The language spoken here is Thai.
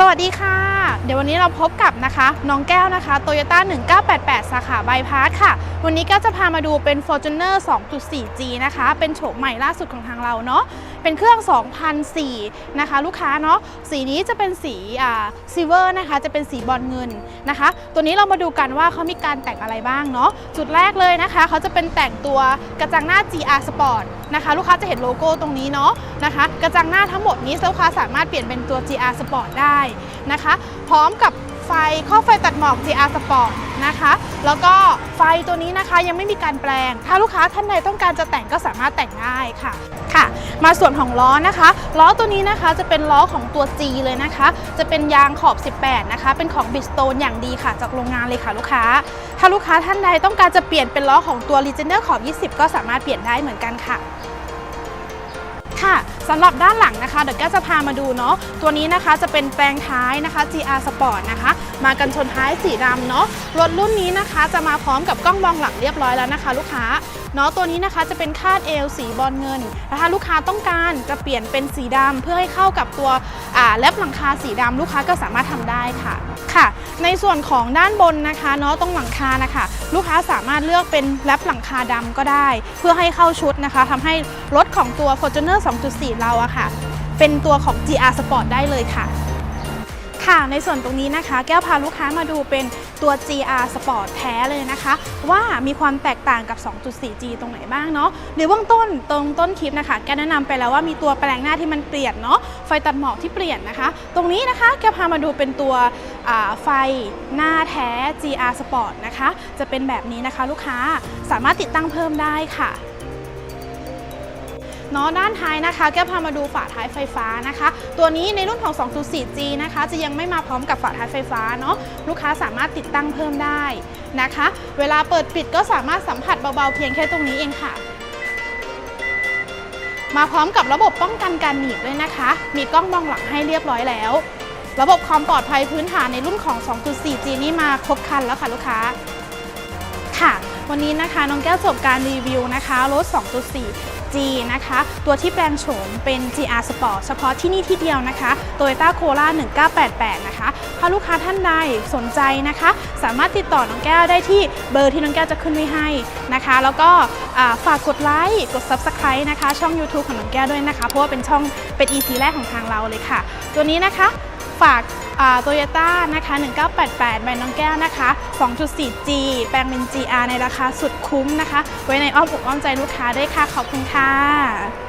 สวัสดีค่ะ เดี๋ยววันนี้เราพบกับนะคะ น้องแก้วนะคะ Toyota 1988 สาขาบายพาสค่ะ วันนี้ก็จะพามาดูเป็น Fortuner 2.4G นะคะ เป็นโฉมใหม่ล่าสุดของทางเราเนาะเป็นเครื่อง 2004 นะคะ ลูกค้าเนาะสีนี้จะเป็นสีอ่าซิเวอร์นะคะ จะเป็นสีบอลเงินนะคะ ตัวนี้เรามาดูกันว่าเขามีการแต่งอะไรบ้างเนาะจุดแรกเลยนะคะเขาจะเป็นแต่งตัวกระจังหน้า GR Sport นะคะ ลูกค้าจะเห็นโลโก้ตรงนี้เนาะนะคะ กระจังหน้าทั้งหมดนี้ลูกค้าสามารถเปลี่ยนเป็นตัว GR Sport ได้นะคะ พร้อมกับ ไฟข้อไฟตัดหมอก GR Sport นะคะ แล้วก็ไฟตัวนี้นะคะยังไม่มีการแปลง ถ้าลูกค้าท่านใดต้องการจะแต่งก็สามารถแต่งได้ค่ะค่ะ มาส่วนของล้อนะคะ ล้อตัวนี้นะคะจะเป็นล้อของตัว G เลยนะคะ จะเป็นยางขอบ 18 นะคะ เป็นของ Bridgestone อย่างดีค่ะ จากโรงงานเลยค่ะลูกค้า ถ้าลูกค้าท่านใดต้องการจะเปลี่ยนเป็นล้อของตัว Legender ขอบ 20 ก็สามารถเปลี่ยนได้เหมือนกันค่ะ ค่ะสำหรับด้านหลังนะคะเดี๋ยวแก้จะพามาดูเนาะตัวนี้นะคะจะเป็นแปลงท้ายนะคะ GR Sport นะคะ มากันชนท้ายสีดำเนาะรถรุ่นนี้นะคะจะมาพร้อมกับกล้องมองหลังเรียบร้อยแล้วนะคะ ลูกค้าเนาะตัวนี้นะคะจะเป็นคาดเอวสีบอลเงินนะคะลูกค้าต้องการจะเปลี่ยนเป็นสีดำเพื่อให้เข้ากับตัวอ่าแลบหลังคาสีดำลูกค้าก็สามารถทำได้ค่ะค่ะ ในส่วนของด้านบนนะคะเนาะตรงหลังคานะคะลูกค้าสามารถเลือกเป็นแรปหลังคาดำก็ได้ เพื่อให้เข้าชุดนะคะทำให้รถของตัว Fortuner 2.4 เราอะค่ะ เป็นตัวของ GR Sport ได้เลยค่ะ ค่ะในส่วนตรงนี้นะคะ แก้วพาลูกค้ามาดูเป็นตัว GR Sport แท้เลยนะคะ ว่ามีความแตกต่างกับ 2.4G ตรงไหนบ้างเนาะในเบื้องต้นตรงต้นคลิปนะคะ แก้วแนะนำไปแล้วว่ามีตัวแปลงหน้าที่มันเปลี่ยนเนาะไฟตัดหมอกที่เปลี่ยนนะคะ ตรงนี้นะคะแก้วพามาดูเป็นตัวไฟหน้าแท้ GR Sport นะคะ จะเป็นแบบนี้นะคะ ลูกค้าสามารถติดตั้งเพิ่มได้ค่ะ เนาะด้านท้ายนะคะแก้วพามาดูฝาท้ายไฟฟ้านะคะ ตัวนี้ในรุ่นของ 2.4G นะคะ จะยังไม่มาพร้อมกับฝาท้ายไฟฟ้าเนาะลูกค้าสามารถติดตั้งเพิ่มได้นะคะ เวลาเปิดปิดก็สามารถสัมผัสเบาๆเพียงแค่ตรงนี้เองค่ะ มาพร้อมกับระบบป้องกันการหนีบด้วยนะคะ มีกล้องมองหลังให้เรียบร้อยแล้ว ระบบความปลอดภัยพื้นฐานในรุ่นของ 2.4G นี่มาครบครันแล้วค่ะลูกค้าค่ะ วันนี้นะคะน้องแก้วจบการรีวิวนะคะรถ 2.4 G นะคะ ตัวที่แปลงโฉมเป็น GR Sport เฉพาะที่นี่ที่เดียวนะคะ Toyota Corolla 1988 นะคะ ถ้าลูกค้าท่านใดสนใจนะคะ สามารถติดต่อน้องแก้วได้ที่เบอร์ที่น้องแก้วจะขึ้นไว้ให้นะคะ แล้วก็ฝากกดไลค์ กด Subscribe นะคะ ช่อง YouTube ของน้องแก้วด้วยนะคะ เพราะว่าเป็นช่องเป็น EP แรกของทางเราเลยค่ะ ตัวนี้นะคะฝาก โตโยต้านะคะ 1988 แบรนด์น้องแก้วนะคะ 2.4G แปลงเป็น GR ในราคาสุดคุ้มนะคะ ไว้ในอ้อมอกอ้อมใจลูกค้าด้วยค่ะ ขอบคุณค่ะ